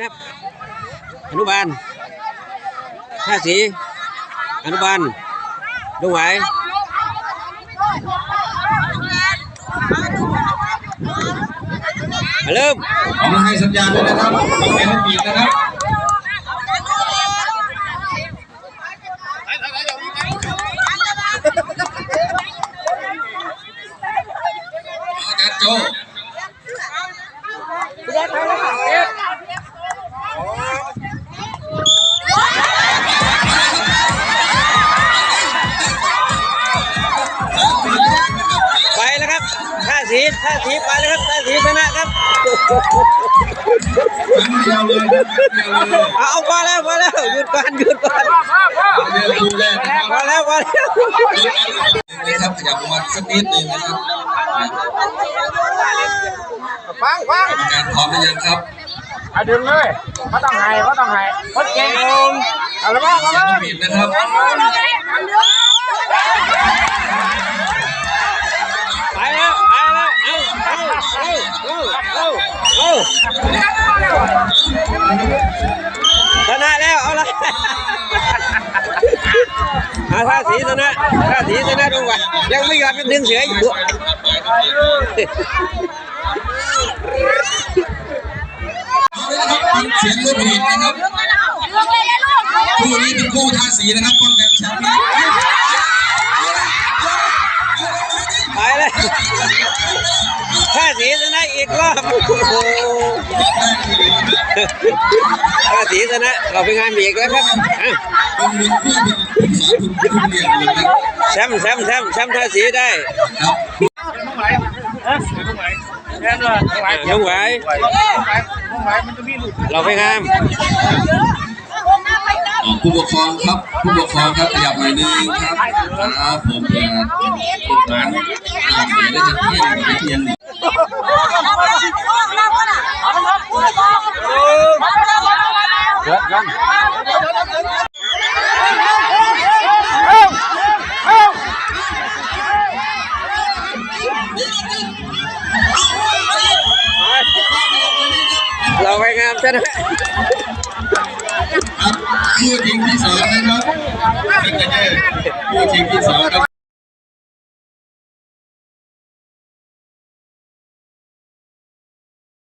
ครับอนุบาลท่าสีอนุบาลดงไหวายมาเริ่มขอมาให้สัญญาณด้วยนะครับต้องเป็นให้ปีกนะครับอาจารย์โจ สีท่าสีไปแล้วครับท่าสีชนะครับยาวเลยยาวเลยเอาเอาพอแล้วพอแล้วหยุดก่อนหยุดก่อนเรียนดูแลนะครับพอแล้วพอแล้วนะครับขยับมาสักนิดหนึ่งนะครับฟังฟังกรรมการพร้อมหรือยังครับเอาดึงเลยเขาต้องให้เขาต้องให้พดเก่งเอาละบ้างเอาเสียละงต้องบีบนะครับ ไปแล้วไปแล้วเอาเอาเอาเอาเอา ชนะแล้วเอาละเอาท่าสีชนะท่าสีชนะดงไหวายังไม่ยอมเป็นดึงเสืออยู่เสียงลูกบีบนะครับคู่นี้เป็นคู่ท่าสีนะครับป้องกันแชมป์ นะอีกรอบโอ้โหท่าสีชนะเราไปงานอีกแล้วครับอะเป็นเป็นคู่เป็นสอนคุณคุณเรียนเลยนะแชมป์แชมป์แชมป์แชมป์ท่าสีได้ครับแน่นอนอะดงไหวายต้องไหวมันจะมีหลุดเราไปงามอ๋อผู้ปกครองครับผู้ปกครองครับขยับหน่อยนึงครับครับผมเอ่อหลานหลานเสียได้จะเที่ยงไม่เที่ยง เยอะกัน เราไปงามชนะครับคู่ชิงที่สองนะครับคู่ชิงที่สองครับ